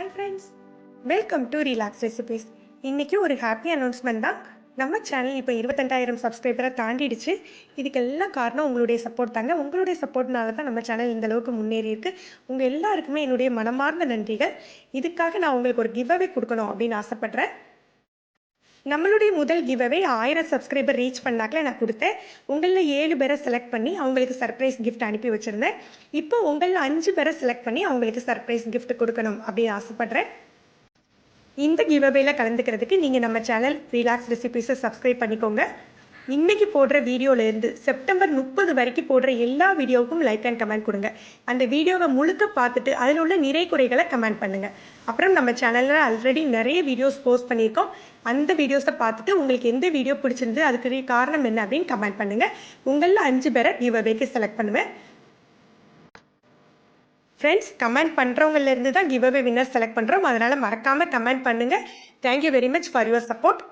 Hi friends welcome to relax recipes இன்றைக்கி ஒரு happy announcement தான். நம்ம சேனல் இப்போ இருபத்தெண்டாயிரம் சப்ஸ்கிரைபரை தாண்டிடுச்சு. இதுக்கெல்லாம் காரணம் உங்களுடைய சப்போர்ட் தாங்க. உங்களுடைய சப்போர்ட்னால தான் நம்ம சேனல் இந்த அளவுக்கு முன்னேறி இருக்கு. உங்கள் எல்லாருக்குமே என்னுடைய மனமார்ந்த நன்றிகள். இதுக்காக நான் உங்களுக்கு ஒரு கிவ்அவே கொடுக்கணும் அப்படின்னு ஆசைப்பட்றேன். நம்மளுடைய முதல் கிவ்அவே ஆயிரம் சப்ஸ்கிரைபர் ரீச் பண்ணாக்கல நான் கொடுத்தேன். உங்களில் ஏழு பேரை செலக்ட் பண்ணி அவங்களுக்கு சர்ப்ரைஸ் கிஃப்ட் அனுப்பி வச்சுருந்தேன். இப்போ உங்களில் அஞ்சு பேரை செலக்ட் பண்ணி அவங்களுக்கு சர்ப்ரைஸ் கிஃப்ட் கொடுக்கணும் அப்படின்னு ஆசைப்பட்றேன். இந்த கிவ்அவேல கலந்துக்கிறதுக்கு நீங்கள் நம்ம சேனல் ரிலாக்ஸ் ரெசிபிஸை சப்ஸ்கிரைப் பண்ணிக்கோங்க. இன்னைக்கு போடுற வீடியோலேருந்து செப்டம்பர் முப்பது வரைக்கும் போடுற எல்லா வீடியோவுக்கும் லைக் அண்ட் கமெண்ட் கொடுங்க. அந்த வீடியோவை முழுக்க பார்த்துட்டு அதில் உள்ள நிறை குறைகளை கமெண்ட் பண்ணுங்கள் அப்புறம் நம்ம சேனலில் ஆல்ரெடி நிறைய வீடியோஸ் போஸ்ட் பண்ணியிருக்கோம். அந்த வீடியோஸை பார்த்துட்டு உங்களுக்கு எந்த வீடியோ பிடிச்சிருந்து அதுக்கு காரணம் என்ன அப்படின்னு கமெண்ட் பண்ணுங்கள் உங்களில் அஞ்சு பேரை கிவ்அவேக்கு செலக்ட் பண்ணுவேன். ஃப்ரெண்ட்ஸ் கமெண்ட் பண்ணுறவங்கலேருந்து தான் கிவ்அவே வின்னர் செலக்ட் பண்ணுறோம் அதனால் மறக்காமல் கமெண்ட் பண்ணுங்கள் thank you very much for your support